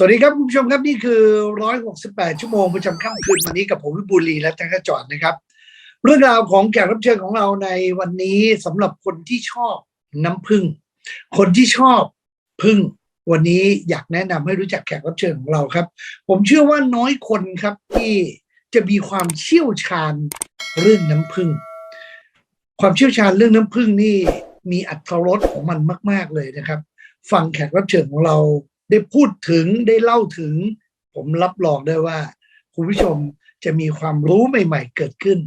สวัสดีครับคุณผู้ชมครับนี่คือ 168 ชั่วโมงประจำค่ำคืนวันนี้กับผมวิบูลีและจักรจอดนะครับ เรื่องราวของแขกรับเชิญของเราในวันนี้สำหรับคนที่ชอบน้ำผึ้งคนที่ชอบพึ่ง วันนี้อยากแนะนำให้รู้จักแขกรับเชิญของเราครับ ผมเชื่อว่าน้อยคนครับที่จะมีความเชี่ยวชาญเรื่องน้ำผึ้งความเชี่ยวชาญเรื่องน้ำผึ้งนี่มีอัตรสของมันมาก ๆเลยนะครับ ฟังแขกรับเชิญของเรา ได้พูดถึงได้เล่าถึง ผมรับรองได้ว่าคุณผู้ชมจะมีความรู้ใหม่ ๆ เกิดขึ้น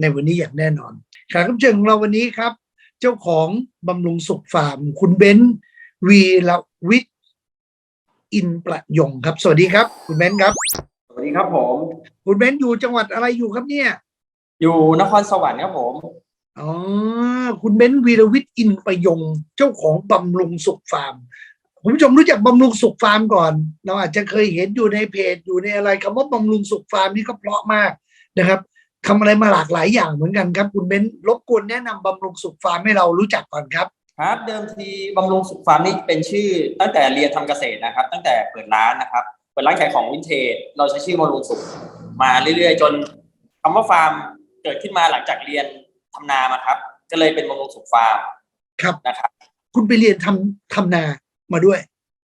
ในวันนี้อย่างแน่นอนแขกรับเชิญของเราวันนี้ครับ เจ้าของบำรุงสุขฟาร์ม คุณเบนซ์วีรวิทย์อินประยงครับ สวัสดีครับ คุณเบนซ์ครับ สวัสดีครับผม คุณเบนซ์อยู่จังหวัดอะไรอยู่ครับเนี่ย อยู่นครสวรรค์ครับผมอ๋อคุณเบนซ์วีรวิทย์อินประยง เจ้าของบำรุงสุขฟาร์ม คุณผู้ชมรู้จักบำรุงสุขฟาร์มก่อน เราอาจจะเคยเห็นอยู่ในเพจอยู่ในอะไรคำว่าบำรุงสุขฟาร์มนี่ก็เพราะมากนะครับทำอะไรมาหลากหลายอย่างเหมือนกันครับ คุณเบนซ์รบกวนแนะนำบำรุงสุขฟาร์มให้เรารู้จักก่อนครับครับเดิมทีบำรุงสุขฟาร์มนี่เป็นชื่อตั้งแต่เรียนทำเกษตรนะครับ ตั้งแต่เปิดร้านนะครับเปิดร้านขายของวินเทจเราใช้ชื่อบำรุงสุขมาเรื่อยๆ จนคำว่าฟาร์มเกิดขึ้นมาหลังจากเรียนทำนามาครับ ก็เลยเป็นบำรุงสุขฟาร์มครับนะครับ คุณไปเรียนทำทำนา มาด้วย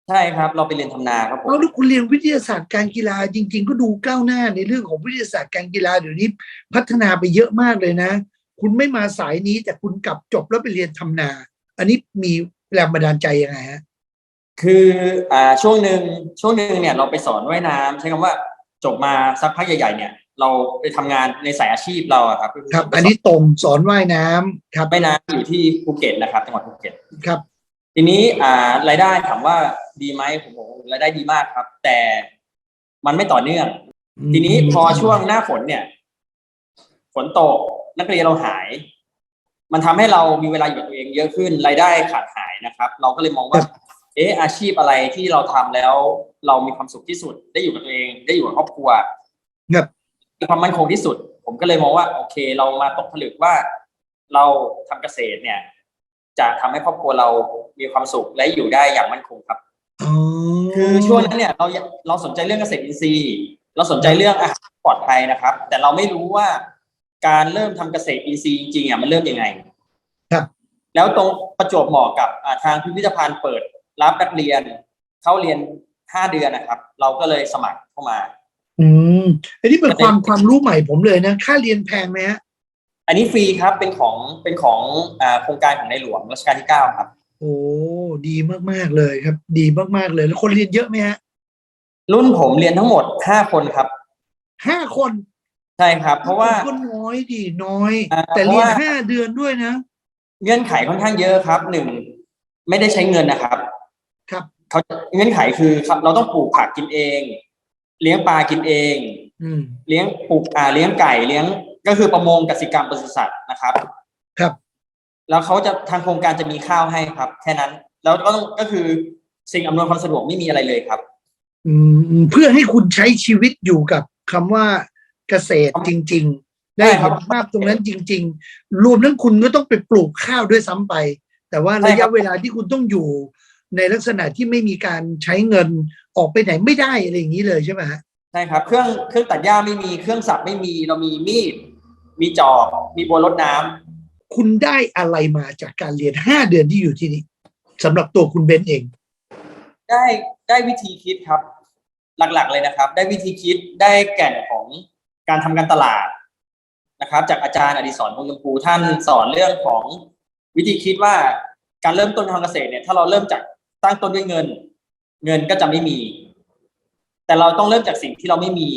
ใช่ครับ เราไปเรียนทำนาครับผม แล้วถ้าคุณเรียนวิทยาศาสตร์การกีฬาจริง ๆ ก็ดูก้าวหน้าในเรื่องของวิทยาศาสตร์การกีฬาเดี๋ยวนี้พัฒนาไปเยอะมากเลยนะ คุณไม่มาสายนี้แต่คุณกลับจบแล้วไปเรียนทำนา อันนี้มีแรงบันดาลใจยังไงฮะ คืออ่าช่วงหนึ่งช่วงหนึ่งเนี่ยเราไปสอนว่ายน้ำใช้คำว่าจบมาสักพักใหญ่ๆ เนี่ย เราไปทำงานในสายอาชีพเราอะครับก็ครับไปสอันนี้ตรงสอนว่ายน้ำครับ ว่ายน้ำอยู่ที่ภูเก็ตนะครับจังหวัดภูเก็ต ครับ ทีนี้อ่ารายได้ถามว่าดีไหมผมบอกว่ารายได้ดีมากครับ แต่มันไม่ต่อเนื่อง ทีนี้พอช่วงหน้าฝนเนี่ย ฝนตกนักเรียนเราหาย มันทำให้เรามีเวลาอยู่กับตัวเองเยอะขึ้นรายได้ขาดหายนะครับ เราก็เลยมองว่า เอ๊ะอาชีพอะไรที่เราทำแล้ว เรามีความสุขที่สุด ได้อยู่กับตัวเอง ได้อยู่กับครอบครัวครับมีความมั่นคงที่สุด ผมก็เลยมองว่า โอเค เรามาตกผลึกว่า เราทำเกษตรเนี่ย จะทำให้ครอบครัวเรา มีความสุขและอยู่ได้อย่างมั่นคงครับอ๋อคือช่วงนั้นเนี่ยเราเราสนใจเรื่องเกษตรอินทรีย์ เราสนใจเรื่องอาหารปลอดภัยนะครับ แต่เราไม่รู้ว่าการเริ่มทำเกษตรอินทรีย์จริงๆอะมันเริ่มยังไง ครับ แล้วตรงประจวบเหมาะกับอ่าทางพิพิธภัณฑ์เปิดรับนักเรียน เข้าเรียนห้าเดือนนะครับ เราก็เลยสมัครเข้ามา อืมอันนี้เป็นความความรู้ใหม่ผมเลยนะค่าเรียนแพงไหมฮะอันนี้ฟรีครับเป็นของเป็นของอ่าโครงการของในหลวงรัชกาลที่เก้าครับ โอ้ดีมากๆเลยครับ ดีมากๆเลย แล้วคนเรียนเยอะไหมฮะรุ่นผมเรียนทั้งหมดห้าคนครับห้าคนใช่ครับ เพราะว่าก็น้อยดีน้อยอ่าแต่เรียนเพราะว่าห้าเดือนด้วยนะเงื่อนไขค่อนข้างเยอะครับหนึ่งไม่ได้ใช้เงินนะครับ ครับเขาเงื่อนไขคือครับ เราต้องปลูกผักกินเอง เลี้ยงปลากินเองอืมเลี้ยงปลูกอ่าเลี้ยงไก่เลี้ยงก็คือประมงกสิกรรมปศุสัตว์นะครับครับ แล้วเขาจะทางโครงการจะมีข้าวให้ครับ แค่นั้น แล้วก็ต้องก็คือสิ่งอำนวยความสะดวกไม่มีอะไรเลยครับ อืมเพื่อให้คุณใช้ชีวิตอยู่กับคำว่าเกษตรจริง ๆ ได้ใช่ครัเห็บนภาพตรงนั้นจริง ๆ รวมทั้งคุณก็ต้องไปปลูกข้าวด้วยซ้ำไป แต่ว่าใช่ระครัยะบเวลาที่คุณต้องอยู่ ในลักษณะที่ไม่มีการใช้เงินออกไปไหนไม่ได้อะไรอย่างนี้เลยใช่ไหมฮะใช่ครับเครื่องเครื่องตัดหญ้าไม่มีเครื่องสับไม่มีเรามีมีดมีจอบมีบัวรดน้ำ คุณได้อะไรมาจากการเรียนห้าเดือนที่อยู่ที่นี่สำหรับตัวคุณเบนซ์เอง ได้ได้วิธีคิดครับ หลักๆเลยนะครับ ได้วิธีคิดได้แก่นของการทำการตลาดนะครับ จากอาจารย์อดิศรพงษ์ชมพูท่านสอนเรื่องของวิธีคิดว่าการเริ่มต้นทางเกษตรเนี่ยถ้าเราเริ่มจากตั้งต้นด้วยเงิน เงินก็จะไม่มี แต่เราต้องเริ่มจากสิ่งที่เราไม่มี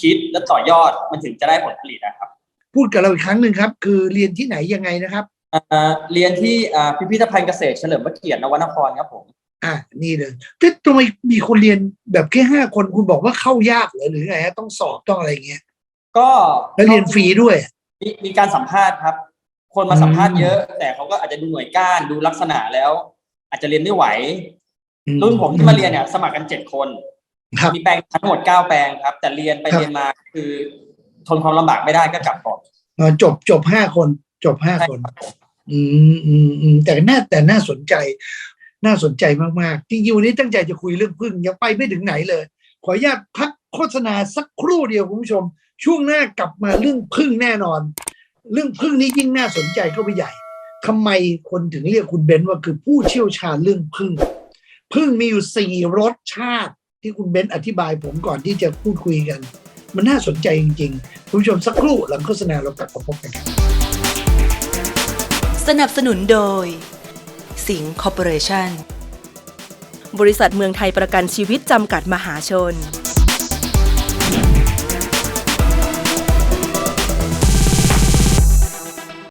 คิดและต่อยอดมันถึงจะได้ผลผลิตนะครับ พูดกับเราอีกครั้งหนึ่งครับ คือเรียนที่ไหนยังไงนะครับอ่าเรียนที่อ่าพิพิธภัณฑ์เกษตรเฉลิมพระเกียรตินวนครครับผม อะนี่เลยแต่ทำไมมีคนเรียนแบบแค่ห้าคนคุณบอกว่าเข้ายากเหรอหรือไงฮะต้องสอบต้องอะไรเงี้ยก็แล้วเรียนฟรีด้วย มีมีการสัมภาษณ์ครับ คนมาสัมภาษณ์เยอะ แต่เขาก็อาจจะดูหน่วยก้านดูลักษณะแล้ว อาจจะเรียนไม่ไหว อืมรุ่นผมที่มาเรียนเนี่ยสมัครกันเจ็ดคน ครับ มีแปลงทั้งหมดเก้าแปลงครับ แต่เรียนไปครับ เรียนมาคือ ทนความลำบากไม่ได้ก็กลับก่อนเอ่อจบจบห้าคน จบห้าคน อืมอืมอืมแต่น่าแต่น่าสนใจ น่าสนใจมากๆจริงๆวันนี้ตั้งใจจะคุยเรื่องพึ่งยังไปไม่ถึงไหนเลย ขออนุญาตพักโฆษณาสักครู่เดียวคุณผู้ชม ช่วงหน้ากลับมาเรื่องพึ่งแน่นอน เรื่องพึ่งนี้ยิ่งน่าสนใจเข้าไปใหญ่ทำไมคนถึงเรียกคุณเบนซ์ว่าคือผู้เชี่ยวชาญเรื่องพึ่งพึ่งมีอยู่สี่รสชาติที่คุณเบนซ์อธิบายผมก่อนที่จะพูดคุยกัน มันน่าสนใจจริงๆคุณผู้ชมสักครู่หลังโฆษณาเรากลับมาพบกันครับสนับสนุนโดย สิงคอร์ปอเรชั่น บริษัทเมืองไทยประกันชีวิตจำกัดมหาชน